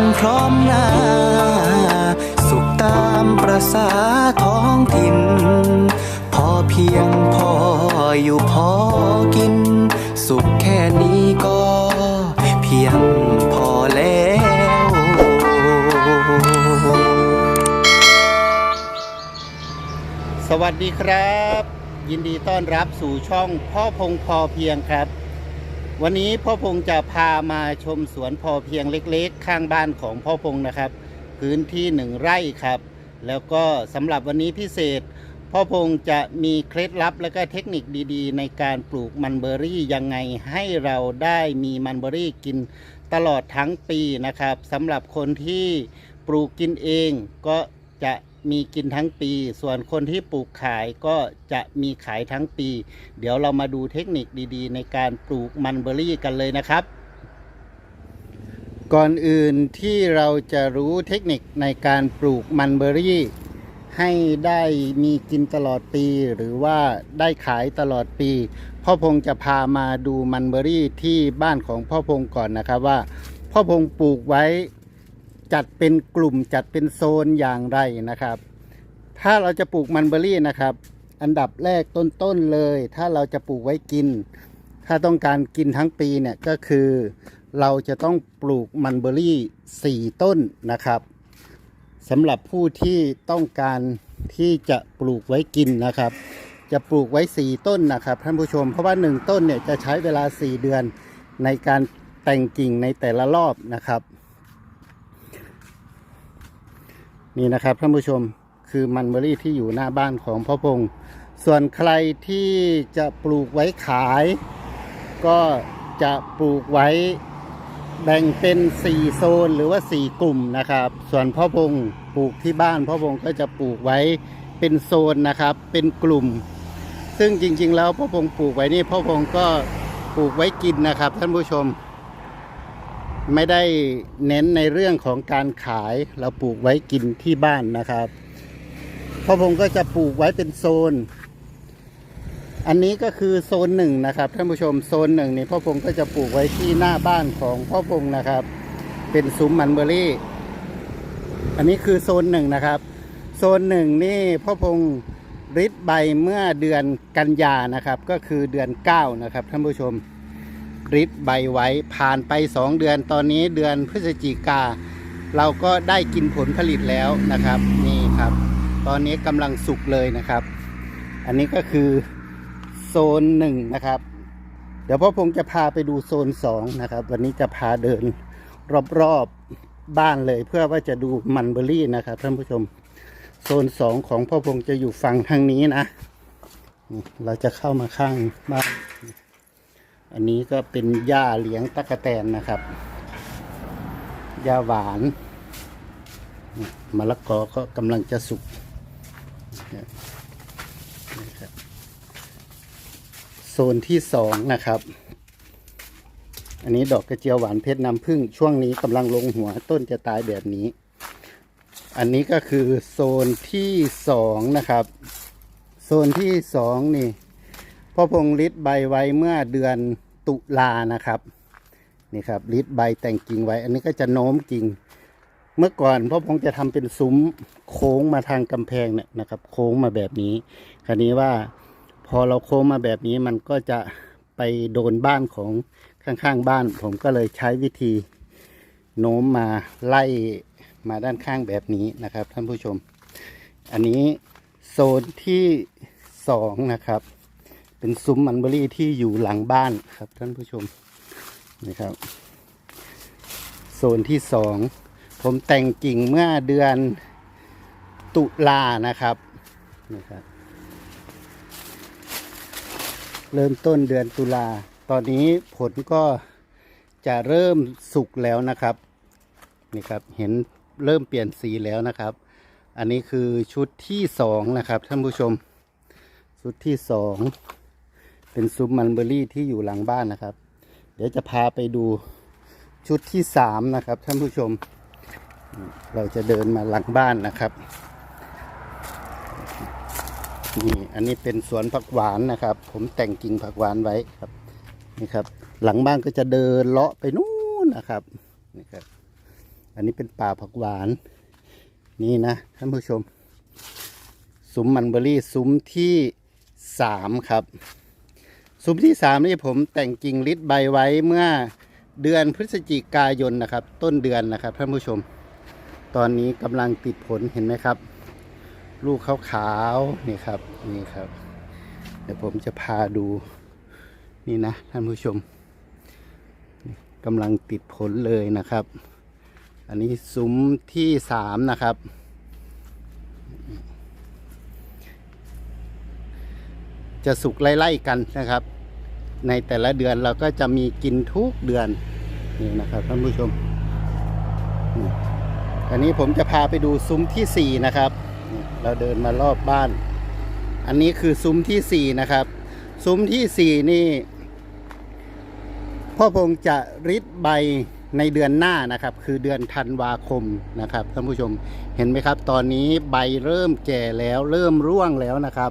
กันพร้อมหน้า สุขตามประษาท้องถิ่น พอเพียงพออยู่พอกิน สุขแค่นี้ก็เพียงพอแล้วสวัสดีครับ ยินดีต้อนรับสู่ช่องพ่อพงพอเพียงครับ วันนี้พ่อพงจะพามาชมสวนพอเพียงเล็กๆ ข้างบ้านของพ่อพงนะครับ พื้นที่หนึ่งไร่ครับ แล้วก็สำหรับวันนี้พิเศษ พ่อพงจะมีเคล็ดลับและก็เทคนิคดีๆ ในการปลูกมันเบอรี่ยังไงให้เราได้มีมันเบอรี่กินตลอดทั้งปีนะครับสำหรับคนที่ปลูกกินเองก็ จะมีกินทั้งปี ส่วนคนที่ปลูกขายก็จะมีขายทั้งปี เดี๋ยวเรามาดูเทคนิคดีๆ ในการปลูกมันเบอรี่กันเลยนะครับ ก่อนอื่นที่เราจะรู้เทคนิคในการปลูกมันเบอรี่ ให้ได้มีกินตลอดปี หรือว่าได้ขายตลอดปี พ่อพงจะพามาดูมันเบอรี่ที่บ้านของพ่อพงก่อนนะครับว่า พ่อพงปลูกไว้ จัดเป็นกลุ่มจัดเป็นโซนอย่างไรนะครับ ถ้าเราจะปลูกมันเบอรี่นะครับ อันดับแรกต้นๆเลย ถ้าเราจะปลูกไว้กิน ถ้าต้องการกินทั้งปีเนี่ยก็คือ เราจะต้องปลูกมันเบอรี่ 4 ต้นนะครับสำหรับผู้ที่ต้องการที่จะปลูกไว้กินนะครับ จะปลูกไว้ 4 ต้นนะครับท่านผู้ชม เพราะว่า 1 ต้นเนี่ยจะใช้เวลา 4 เดือนในการแต่งกิ่งในแต่ละรอบนะครับ นี่นะครับท่านผู้ชมคือมันเบอรี่ที่อยู่หน้าบ้านของพ่อพงส่วนใครที่จะปลูกไว้ขาย ก็จะปลูกไว้แบ่งเป็น 4 โซนหรือว่า 4 กลุ่มนะครับ ส่วนพ่อพงปลูกที่บ้านพ่อพงก็จะปลูกไว้เป็นโซนนะครับ เป็นกลุ่ม ซึ่งจริงๆ แล้วพ่อพงปลูกไว้นี่พ่อพงก็ปลูกไว้กินนะครับท่านผู้ชม ไม่ได้เน้นในเรื่องของการขายเราปลูกไว้กินที่บ้านนะครับพ่อพงก็จะปลูกไว้เป็นโซน อันนี้ก็คือโซนหนึ่งนะครับท่านผู้ชมโซนหนึ่งนี่พ่อพงก็จะปลูกไว้ที่หน้าบ้านของพ่อพงนะครับ เป็นซุ้มมันเบอรี่ อันนี้คือโซนหนึ่งนะครับ โซนหนึ่งนี่พ่อพงริดใบเมื่อเดือนกันยานะครับ ก็คือเดือนเก้านะครับท่านผู้ชม ริดใบไว้ผ่านไป 2 เดือนตอนนี้เดือนพฤศจิกา เราก็ได้กินผลผลิตแล้วนะครับนี่ครับ ตอนนี้กำลังสุกเลยนะครับ อันนี้ก็คือโซนหนึ่งนะครับ เดี๋ยวพ่อพงจะพาไปดูโซนสองนะครับ วันนี้จะพาเดินรอบๆบ้านเลยเพื่อว่าจะดูมันเบอรี่นะครับท่านผู้ชมโซนสองของพ่อพงจะอยู่ฝั่งทางนี้นะ เราจะเข้ามาข้างบ้าน อันนี้ก็เป็นหญ้าเลี้ยงตะกะแตนนะครับหญ้าหวานมะละกอก็กำลังจะสุกโซนที่สองนะครับ อันนี้ดอกกระเจียวหวานเพชรน้ำผึ้งช่วงนี้กำลังลงหัวต้นจะตายแบบนี้ อันนี้ก็คือโซนที่สองนะครับ โซนที่สองนี่ พ่อพงลิดใบไว้เมื่อเดือนตุลานะครับนี่ครับลิดใบแต่งกิ่งไว้ อันนี้ก็จะโน้มกิ่ง เมื่อก่อนพ่อพงจะทำเป็นซุ้มโค้งมาทางกำแพงเนี่ยนะครับ โค้งมาแบบนี้ คราวนี้ว่าพอเราโค้งมาแบบนี้มันก็จะไปโดนบ้านของข้างๆบ้าน ผมก็เลยใช้วิธีโน้มมาไล่มาด้านข้างแบบนี้นะครับ ท่านผู้ชม อันนี้โซนที่สองนะครับ เป็นซุ้มมันเบอรี่ที่อยู่หลังบ้านครับท่านผู้ชมนะครับ โซนที่สองผมแต่งกิ่งเมื่อเดือนตุลานะครับนะครับ เริ่มต้นเดือนตุลา ตอนนี้ผลก็จะเริ่มสุกแล้วนะครับนี่ครับเห็นเริ่มเปลี่ยนสีแล้วนะครับ อันนี้คือชุดที่สองนะครับท่านผู้ชม ชุดที่สอง เป็นซุ้มมันเบอรี่ที่อยู่หลังบ้านนะครับ เดี๋ยวจะพาไปดูชุดที่สามนะครับท่านผู้ชม เราจะเดินมาหลังบ้านนะครับนี่อันนี้เป็นสวนผักหวานนะครับ ผมแต่งกิ่งผักหวานไว้ครับนี่ครับ หลังบ้านก็จะเดินเลาะไปนู่นนะครับนี่ครับ อันนี้เป็นป่าผักหวานนี่นะท่านผู้ชม ซุ้มมันเบอรี่ซุ้มที่สามครับ ซุ้มที่สามนี่ผมแต่งกิ่งลิดใบไว้เมื่อเดือนพฤศจิกายนนะครับ ต้นเดือนนะครับท่านผู้ชม ตอนนี้กำลังติดผลเห็นไหมครับ ลูกขาวๆนี่ครับนี่ครับ เดี๋ยวผมจะพาดูนี่นะท่านผู้ชมกำลังติดผลเลยนะครับ อันนี้ซุ้มที่สามนะครับจะสุกไล่ๆกันนะครับ ในแต่ละเดือนเราก็จะมีกินทุกเดือนนี่นะครับท่านผู้ชมนี่อันนี้ผมจะพาไปดูซุ้มที่สี่นะครับ เราเดินมารอบบ้าน อันนี้คือซุ้มที่สี่นะครับ ซุ้มที่สี่นี่ พ่อพงจะริดใบในเดือนหน้านะครับ คือเดือนธันวาคมนะครับท่านผู้ชมเห็นไหมครับ ตอนนี้ใบเริ่มแก่แล้ว เริ่มร่วงแล้วนะครับ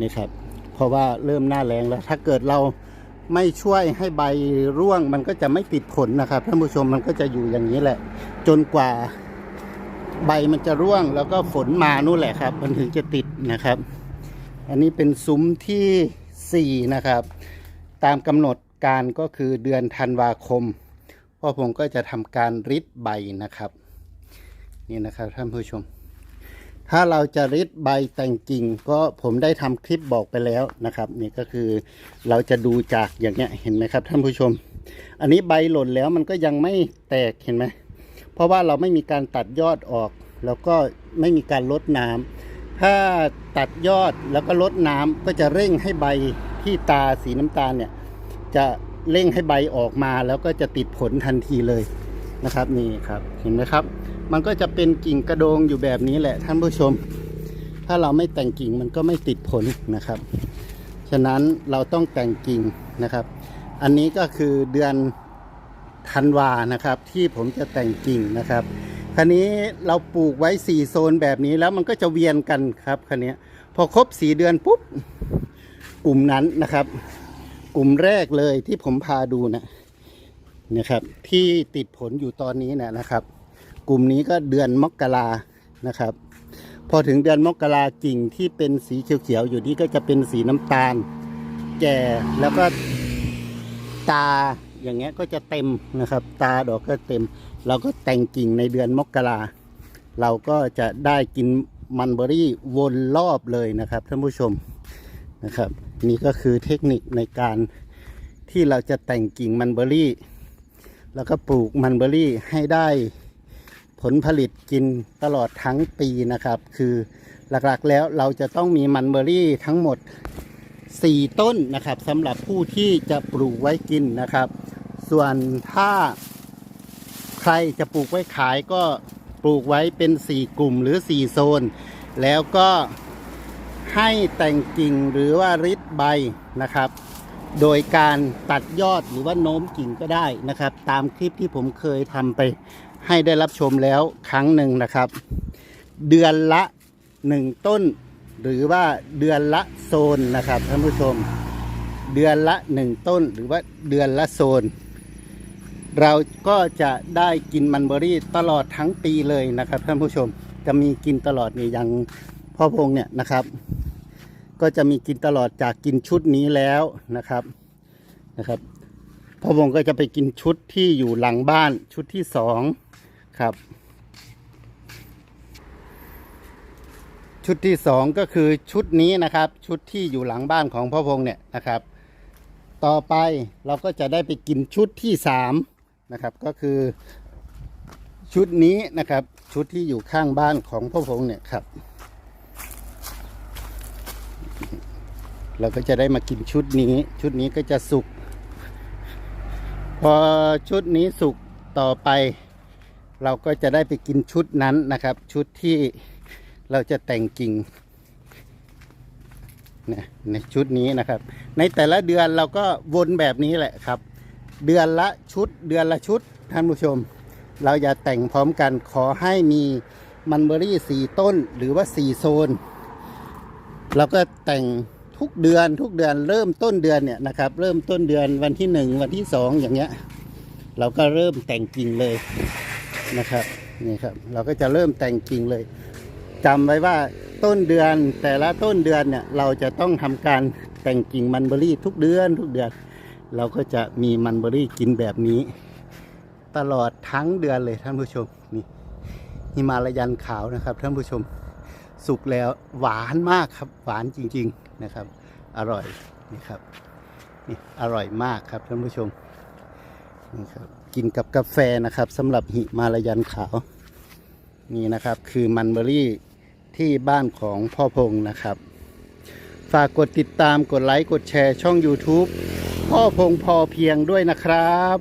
นี่ครับ เพราะว่าเริ่มหน้าแรงแล้ว ถ้าเกิดเรา ไม่ช่วยให้ใบร่วงมันก็จะไม่ติดผลนะครับท่านผู้ชมมันก็จะอยู่อย่างนี้แหละ จนกว่าใบมันจะร่วงแล้วก็ฝนมานู่นแหละครับ มันถึงจะติดนะครับ อันนี้เป็นซุ้มที่ 4 นะครับ ตามกำหนดการก็คือเดือนธันวาคมพ่อผมก็จะทำการริดใบนะครับ นี่นะครับท่านผู้ชม ถ้าเราจะริดใบแต่งกิ่งก็ผมได้ทำคลิปบอกไปแล้วนะครับ นี่ก็คือเราจะดูจากอย่างเงี้ยเห็นไหมครับ ท่านผู้ชม อันนี้ใบหล่นแล้วมันก็ยังไม่แตกเห็นไหมเพราะว่าเราไม่มีการตัดยอดออก แล้วก็ไม่มีการลดน้ำถ้าตัดยอดแล้วก็ลดน้ำก็จะเร่งให้ใบที่ตาสีน้ำตาลเนี่ยจะเร่งให้ใบออกมาแล้วก็จะติดผลทันทีเลยนะครับนี่ครับ เห็นไหมครับ มันก็จะเป็นกิ่งกระโดงอยู่แบบนี้แหละท่านผู้ชม ถ้าเราไม่แต่งกิ่งมันก็ไม่ติดผลนะครับ ฉะนั้นเราต้องแต่งกิ่งนะครับ อันนี้ก็คือเดือนธันวานะครับ ที่ผมจะแต่งกิ่งนะครับคันนี้เราปลูกไว้สี่โซนแบบนี้แล้วมันก็จะเวียนกันครับคันนี้พอครบสี่เดือนปุ๊บกลุ่มนั้นนะครับ กลุ่มแรกเลยที่ผมพาดูนะนะครับ ที่ติดผลอยู่ตอนนี้นะนะครับ กลุ่มนี้ก็เดือนมกรานะครับ พอถึงเดือนมกรากิ่งที่เป็นสีเขียวๆอยู่นี่ก็จะเป็นสีน้ำตาล แก่แล้วก็ตาอย่างเงี้ยก็จะเต็มนะครับ ตาดอกก็เต็ม เราก็แต่งกิ่งในเดือนมกราเราก็จะได้กินมันเบอรี่วนรอบเลยนะครับท่านผู้ชมนะครับ นี่ก็คือเทคนิคในการที่เราจะแต่งกิ่งมันเบอรี่ แล้วก็ปลูกมันเบอรี่ให้ได้ ผลผลิตกินตลอดทั้งปีนะครับ คือหลักๆแล้วเราจะต้องมีมันเบอรี่ทั้งหมด 4 ต้นนะครับสำหรับผู้ที่จะปลูกไว้กินนะครับ ส่วนถ้าใครจะปลูกไว้ขายก็ปลูกไว้เป็น 4 กลุ่มหรือ 4 โซน แล้วก็ให้แต่งกิ่งหรือว่าริดใบนะครับ โดยการตัดยอดหรือว่าโน้มกิ่งก็ได้นะครับ ตามคลิปที่ผมเคยทำไป ให้ได้รับชมแล้วครั้งหนึ่งนะครับ เดือนละหนึ่งต้น หรือว่าเดือนละโซนนะครับท่านผู้ชม เดือนละหนึ่งต้นหรือว่าเดือนละโซน เราก็จะได้กินมันเบอรี่ตลอดทั้งปีเลยนะครับท่านผู้ชมจะมีกินตลอดนี่อย่างพ่อพงเนี่ยนะครับ ก็จะมีกินตลอดจากกินชุดนี้แล้วนะครับนะครับพ่อพงก็จะไปกินชุดที่อยู่หลังบ้านชุดที่สอง ครับ ชุดที่สองก็คือชุดนี้นะครับ ชุดที่อยู่หลังบ้านของพ่อพงเนี่ยนะครับ ต่อไปเราก็จะได้ไปกินชุดที่สามนะครับ ก็คือชุดนี้นะครับ ชุดที่อยู่ข้างบ้านของพ่อพงเนี่ยครับ เราก็จะได้มากินชุดนี้ ชุดนี้ก็จะสุกพอชุดนี้สุกต่อไป เราก็จะได้ไปกินชุดนั้นนะครับ ชุดที่เราจะแต่งกิ่งในชุดนี้นะครับ ในแต่ละเดือนเราก็วนแบบนี้แหละครับ เดือนละชุด เดือนละชุดท่านผู้ชม เราอย่าแต่งพร้อมกันขอให้มีมันเบอรี่สี่ต้นหรือว่าสี่โซนเราก็แต่งทุกเดือนทุกเดือนเริ่มต้นเดือนเนี่ยนะครับ เริ่มต้นเดือนวันที่หนึ่งวันที่สองอย่างเงี้ย เราก็เริ่มแต่งกิ่งเลย นะครับนี่ครับ เราก็จะเริ่มแต่งกิ่งเลยจำไว้ว่าต้นเดือนแต่ละต้นเดือนเนี่ยเราจะต้องทำการแต่งกิ่งมันเบอรี่ทุกเดือนทุกเดือน เราก็จะมีมันเบอรี่กินแบบนี้ ตลอดทั้งเดือนเลยท่านผู้ชมนี่หิมาลายันขาวนะครับ ท่านผู้ชม สุกแล้วหวานมากครับหวานจริง ๆนะครับ อร่อยนี่ครับนี่อร่อยมากครับท่านผู้ชมนี่ครับ กินกับกาแฟนะครับสำหรับหิมาลายันขาว นี่นะครับคือมันเบอรี่ที่บ้านของพ่อพงนะครับ ฝากกดติดตามกดไลค์กดแชร์ช่อง YouTube พ่อพงพอเพียงด้วยนะครับ